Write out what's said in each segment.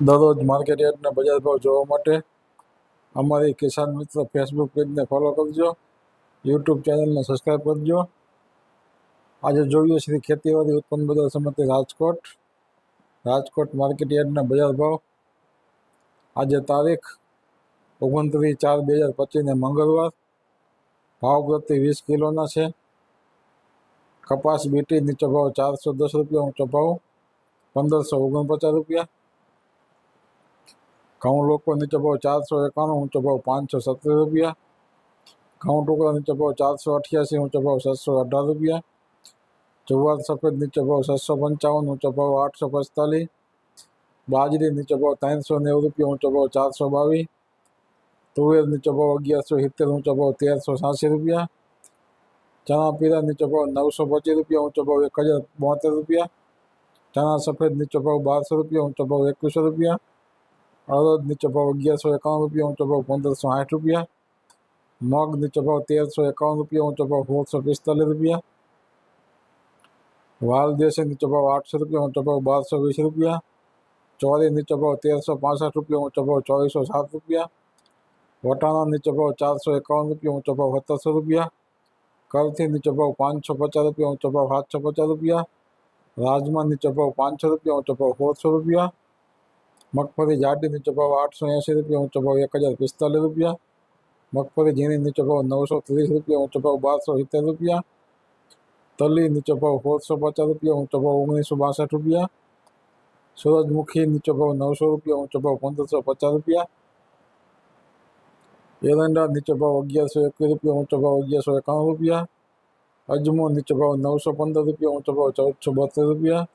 દરરોજ માર્કેટ યાર્ડના બજાર ભાવ જોવા માટે અમારી કિસાન મિત્ર ફેસબુક પેજને ફોલો કરજો યુટ્યુબ ચેનલને સબસ્ક્રાઈબ કરજો આજે જોઈએ શ્રી ખેતીવાડી ઉત્પન્ન બજાર સમિતિ રાજકોટ રાજકોટ માર્કેટ યાર્ડના બજાર ભાવ આજે તારીખ ઓગણત્રીસ ચાર બે હજાર પચીસને મંગળવાર ભાવ પ્રતિ વીસ કિલોના છે કપાસ બીટી નીચો ભાવ ચારસો દસ રૂપિયા ઊંચો ભાવ પંદરસો ઓગણપચાસ રૂપિયા ઘઉં લોકો નીચો ભાવ ચારસો એકાણું ઊંચો ભાવ પાંચસો સત્તર રૂપિયા ઘઉં ટુકડા નીચો ભાવ ચારસો અઠ્યાસી ઊંચો ભાવ છસો અઢાર રૂપિયા જુવાર સફેદ નીચો ભાવ છસો પંચાવન ઊંચો ભાવ આઠસો પિસ્તાલીસ બાજરી નીચો ભાવ ત્રણસો નેવું રૂપિયા ઊંચો ભાવ ચારસો બાવીસ તુવેર નીચો ભાવ અગિયારસો સિત્તેર ઊંચો ભાવ તેરસો છ્યાસી રૂપિયા ચણા પીળા નીચો ભાવ નવસો પચીસ રૂપિયા ઊંચો ભાવ એક હજાર બોતેર રૂપિયા ચણા સફેદ નીચો ભાવ બારસો રૂપિયા ઊંચો ભાવ એકવીસો રૂપિયા અડદ નીચો ભાવ અગિયારસો એકાવન રૂપિયા ઊંચો ભાવ પંદરસો સાઠ રૂપિયા મગ નીચો ભાવ તેરસો એકાવન રૂપિયા ઊંચો ભાવ સોળસો પિસ્તાલીસ રૂપિયા વાલ દેશી નીચો ભાવ આઠસો રૂપિયા ઊંચો ભાવ બારસો વીસ રૂપિયા ચોરી નીચો ભાવ તેરસો પાસઠ રૂપિયા ઊંચો ભાવ ચોવીસો સાત રૂપિયા વટાણા નીચો ભાવ ચારસો એકાવન રૂપિયા ઊંચો ભાવ સત્તરસો રૂપિયા કરથી નીચો ભાવ પાંચસો પચાસ રૂપિયા ઊંચો ભાવ સાતસો પચાસ રૂપિયા રાજમા નીચો ભાવ પાંચસો રૂપિયા ઊંચો ભાવ સોળસો રૂપિયા મગફળી જાડી નીચો ભાવ આઠસો એંસી રૂપિયા ઊંચો ભાવ એક હજાર પિસ્તાલીસ રૂપિયા મગફળી ઝીણી નીચો ભાવ નવસો ત્રીસ રૂપિયા ઊંચો ભાવ બારસો સિત્તેર રૂપિયા તલી નીચો ભાવ સોળસો પચાસ રૂપિયા ઊંચો ભાવ ઓગણીસો બાસઠ રૂપિયા સૂરજમુખી નીચો ભાવ નવસો રૂપિયા ઊંચો ભાવ પંદરસો પચાસ રૂપિયા એરંડા નીચો ભાવ અગિયારસો એકવીસ રૂપિયા ઊંચો ભાવ અગિયારસો એકાણું રૂપિયા અજમો નીચો ભાવ નવસો પંદર રૂપિયા ઊંચો ભાવ ચૌદસો બોતેર રૂપિયા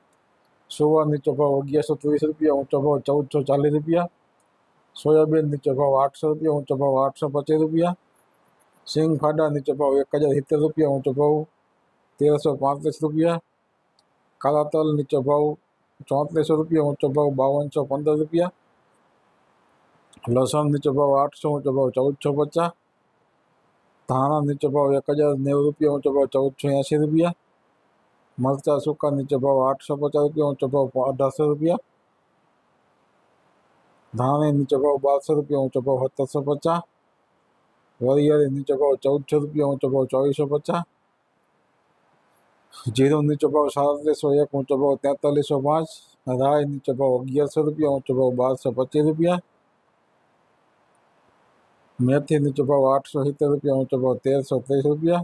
સોવા નીચો ભાવ અગિયારસો ત્રીસ રૂપિયા ઊંચો ભાવ ચૌદસો ચાલીસ રૂપિયા સોયાબીન નીચો ભાવ આઠસો રૂપિયા ઊંચો ભાવ આઠસો પચીસ રૂપિયા સિંગ ફાડા નીચો ભાવ એક હજાર સિત્તેર રૂપિયા ઊંચો ભાવ તેરસો પાંત્રીસ રૂપિયા કાળા તલ નીચો ભાવ ચોત્રીસો રૂપિયા ઊંચો ભાવ બાવનસો પંદર રૂપિયા લસણ નીચો ભાવ આઠસો ઊંચો ભાવ ચૌદસો પચાસ ધાણા નીચો ભાવ એક હજાર નેવું રૂપિયા ઊંચો ભાવ ચૌદસો એંસી રૂપિયા मलचा सुखा नीचे भाव आठ सौ पचास रुपया ऊँचा भाव अठारह सौ रुपया. धाणे नीचे भाव बारह सौ रुपया ऊँचा भाव सत्तर सौ पचास. वरियाली नीचे भाव चौदह सौ रुपया ऊँचा भाव चौबीस सौ पचास. ज़ीरो नीचे भाव साड़ीस सौ एक ऊँचो भाव तैंतालीस सौ पाँच. राय नीचे भाव अगियार सौ रुपया ऊँचो भाव बारह सौ पच्चीस रुपया. मेथी नीचे भाव आठ सौ सत्तर रुपया ऊँचो भाव तेरह सौ तेईस रुपया.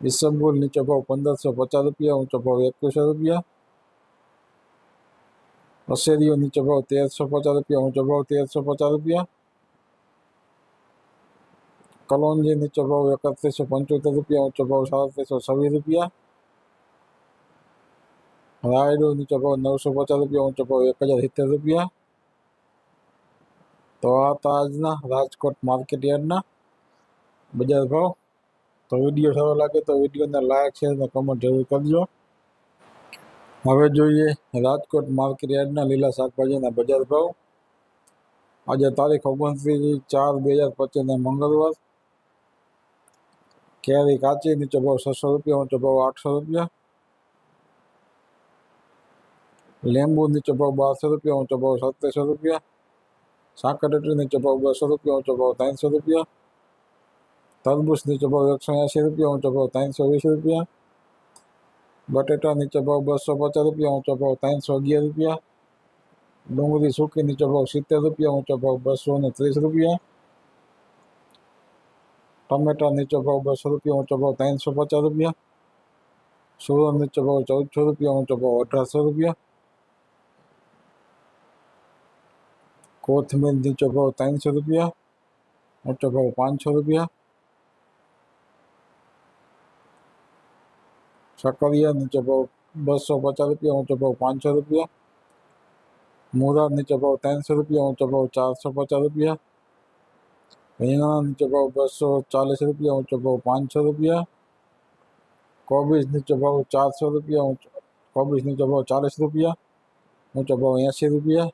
ઈસબગુલ નીચો ભાવ પંદરસો પચાસ રૂપિયા ઊંચો ભાવ એકવીસો રૂપિયા અશેરીઓ નીચો ભાવ તેરસો પચાસ રૂપિયા ઊંચો ભાવ તેરસો પચાસ રૂપિયા કલોંજી નીચો ભાવ એકત્રીસો પંચોતેર રૂપિયા ઊંચો ભાવ સાડત્રીસો છવ્વીસ રૂપિયા રાયડો નીચો ભાવ નવસો પચાસ રૂપિયા ઊંચો ભાવ એક હજાર સિત્તેર રૂપિયા તો આ હતા આજના રાજકોટ માર્કેટ યાર્ડના બજાર ભાવ તો વિડીયો સારો લાગે તો વિડીયોને લાયક શેર અને કમેન્ટ જરૂર કરજો હવે જોઈએ રાજકોટ માર્કેટ યાર્ડના લીલા શાકભાજીના બજાર ભાવ આજે તારીખ ઓગણત્રીસ ચાર બે હજાર પચીસને મંગળવાર કેરી કાચી નીચો ભાવ છસો રૂપિયા ઊંચો ભાવ આઠસો રૂપિયા લીંબુ નીચો ભાવ બારસો રૂપિયા ઊંચો ભાવ સત્તરસો રૂપિયા સાકરટેટી નીચો ભાવ બસો રૂપિયા ઊંચો ભાવ ત્રણસો રૂપિયા તરબૂચ નીચો ભાવ એકસો એંસી રૂપિયા ઊંચો ભાવ ત્રણસો વીસ રૂપિયા બટેટા નીચો ભાવ બસો પચાસ રૂપિયા ઊંચો ભાવ ત્રણસો અગિયાર રૂપિયા ડુંગળી સૂકી નીચો ભાવ સિત્તેર રૂપિયા ઊંચો ભાવ બસો ને ત્રીસ રૂપિયા ટમેટા નીચો ભાવ બસો રૂપિયા ઊંચો ભાવ ત્રણસો પચાસ રૂપિયા સુરત નીચો ભાવ ચૌદસો રૂપિયા ઊંચો ભાવ અઢારસો રૂપિયા કોથમીર નીચો ભાવ ત્રણસો રૂપિયા ઊંચો ભાવ પાંચસો રૂપિયા સકરિયા નીચો ભાવ બસો પચાસ રૂપિયા ઊંચો ભાવ પાંચસો રૂપિયા મૂળા નીચો ભાવ ત્રણસો રૂપિયા ઊંચો ભાવ ચારસો પચાસ રૂપિયા રીંગણા નીચો ભાવ બસો ચાલીસ રૂપિયા ઊંચો ભાવ પાંચસો રૂપિયા કોબીજ નીચો ભાવ ચારસો રૂપિયા ઊંચો કોબીજ નીચો ભાવ ચાલીસ રૂપિયા ઊંચો ભાવ એંસી રૂપિયા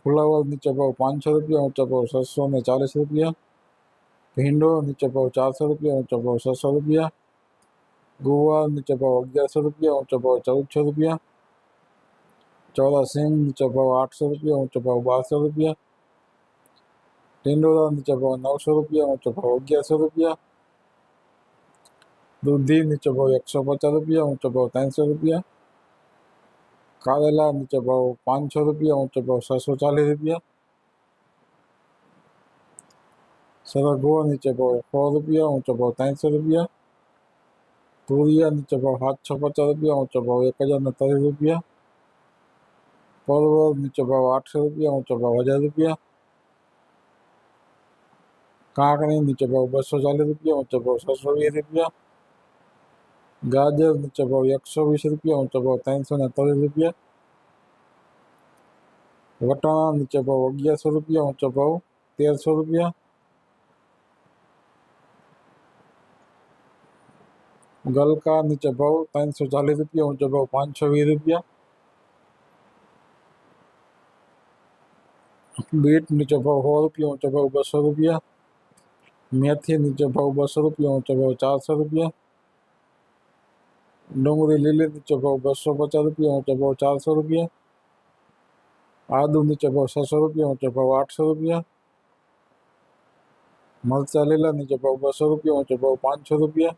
ફુલાવર નીચો ભાવ પાંચસો રૂપિયા ઊંચો ભાવ છસો ને ચાલીસ રૂપિયા ભીંડો નીચો ભાવ ચારસો રૂપિયા ઊંચો ભાવ છસો રૂપિયા ગુવાર નીચો ભાવ અગિયારસો રૂપિયા ઊંચો ભાવ ચૌદસો રૂપિયા ચોદા સિંગ નીચો ભાવ આઠસો રૂપિયા ઊંચો ભાવ બારસો રૂપિયા ટિંડોરા નીચો ભાવ નવસો રૂપિયા ઊંચો ભાવ અગિયારસો રૂપિયા દૂધી નીચો ભાવ એકસો પચાસ રૂપિયા ઊંચો ભાવ ત્રણસો રૂપિયા કારેલા નીચો ભાવ પાંચસો રૂપિયા ઊંચો ભાવ છસો ચાલીસ રૂપિયા સરગવો નીચે ભાવ સો રૂપિયા ઊંચો ભાવ ત્રણસો રૂપિયા તુરિયા નીચે ભાવ સાતસો પચાસ રૂપિયા ઊંચો ભાવ એક હજાર ને ત્રીસ રૂપિયા પરવળ નીચે ભાવ આઠસો રૂપિયા ઊંચો ભાવ હજાર રૂપિયા કાંકણી નીચે ભાવ બસો ચાલીસ રૂપિયા ઊંચો ભાવ છસો વીસ રૂપિયા ગાજર નીચે ભાવ એકસો વીસ રૂપિયા ઊંચો ભાવ ત્રણસો ને ત્રીસ રૂપિયા વટાણા નીચે ભાવ અગિયારસો રૂપિયા ઊંચો ભાવ તેરસો રૂપિયા गल का नीचे भाव तीन सौ चालीस रुपया ऊँचे भाव पाँच सौ बीस रुपया। बीट नीचे भाव सौ रुपया ऊँचे भाव बसो रुपया। मेथी नीचे भाव बसो रुपया ऊँचे भाव चार सौ रुपया। डूंगरी लीली नीचे भाव बसो पचास रुपया ऊँचे भाव चार सौ रुपया। आदू नीचे भाव छः सौ रुपया ऊँचे भाव आठ सौ रुपया। मरचा लीला नीचे भाव बसो रुपया ऊँचे भाव पाँच सौ रुपया।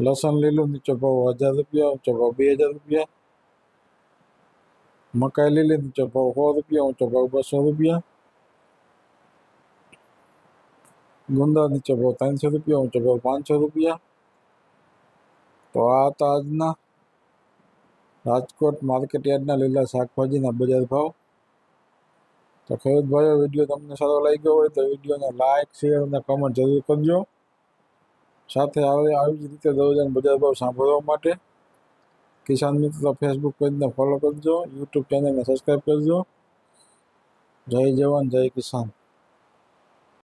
લસણ લીલું નીચે ભાવ હજાર રૂપિયા ઊંચો ભાવ બે હજાર રૂપિયા મકાઈ લીલી નીચે ભાવ સો રૂપિયા ઊંચો ભાવ બસો રૂપિયા ગુંદા નીચે ભાવ ત્રણસો રૂપિયા ઊંચો ભાવ પાંચસો રૂપિયા તો આ હતા આજના રાજકોટ માર્કેટ યાર્ડના લીલા શાકભાજીના બજાર ભાવ તો ખેડૂત ભાઈઓ વિડીયો તમને સારો લાગ્યો હોય તો વિડીયોને લાઇક શેર અને કમેન્ટ જરૂર કરજો સાથે આવે આવી જ રીતે દરરોજના બજાર ભાવ સાંભળવા માટે. કિસાન મિત્ર ફેસબુક પેજને ફોલો કરજો યુટ્યુબ ચેનલને સબસ્ક્રાઈબ કરજો. જય જવાન, જય કિસાન.